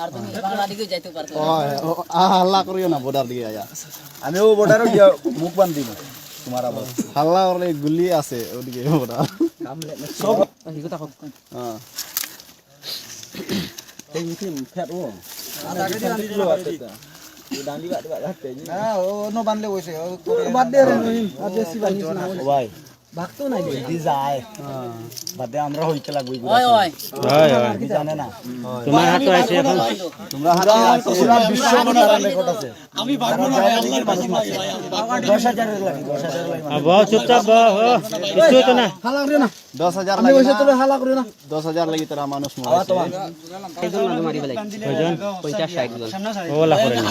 আর তুমি বাংলা দিকে যাইতে পারতো না। হাল্লা করিও না বর্ডার দিকে আয়া। আমিও বর্ডারও গিয়া মুখ বান্ধ দিব তোমার আবার। হাল্লা করলে গুলি আছে ওদিকে বর্ডার সব হ্যাঁ। এই মিটি ফেট ও। হ্যাঁ ও নো বানলে কইছে বাদ দে রে বাদ দে সিবা না ভাই। ভাগতো নাই দে দি যায়। বাদ আমরা হইতে লাগবই ওই ওই হয়। হয় জানে না? তোমার হাতে আছে এখন? তোমরা হাতে পুরা বিশ্ব মনোরম রেকর্ড আছে। আমি পারব না দশ হাজারের লাগে দশ হাজারের লাগে। আ, বহ চুপচাপ বহ কিছু হতো না? হালা করিও না। দশ হাজার আমি তোর হালা করিও না। দশ হাজার লাগি তারা মানুষ আওয়া তোমার। কয়জন? পঞ্চাশ ষাট জন। ওলা করে না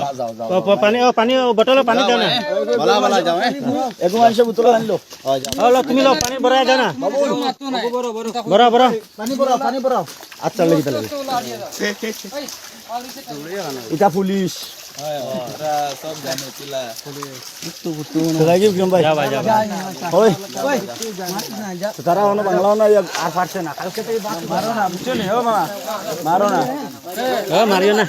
ও, যাও যাও পানি ও পানি ও পানি দাও না? বলা বলা যাও এগো বোতল আনলো। ও লো, তুমি লো পানি ভরাই দাও না। বড় বড় পানি পড়াও পানি পড়াও আচ্ছা লাগি তাহলে এটা পুলিশ তারা বাংলাও না আর পারছে না কালকে মারো না বুঝছ নি মারো না। ও মারিও না।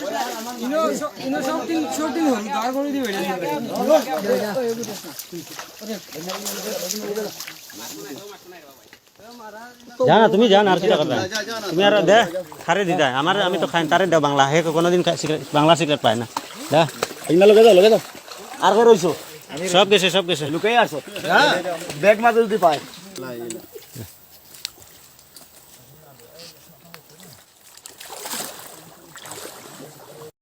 জানা তুমি জান আর কিটা কথা তুমি আর দে খারে দিদা আমার আমি তো খাই তারে দে বাংলা। হে কোনোদিন বাংলা সিগারেট পায় না। দা। ইনা লগে দাও লগে দাও। আর কই রইছো? সব গেছে সব গেছে। লুকাই আছো। হ্যাঁ, ব্যাগ মাঝে যদি পায়।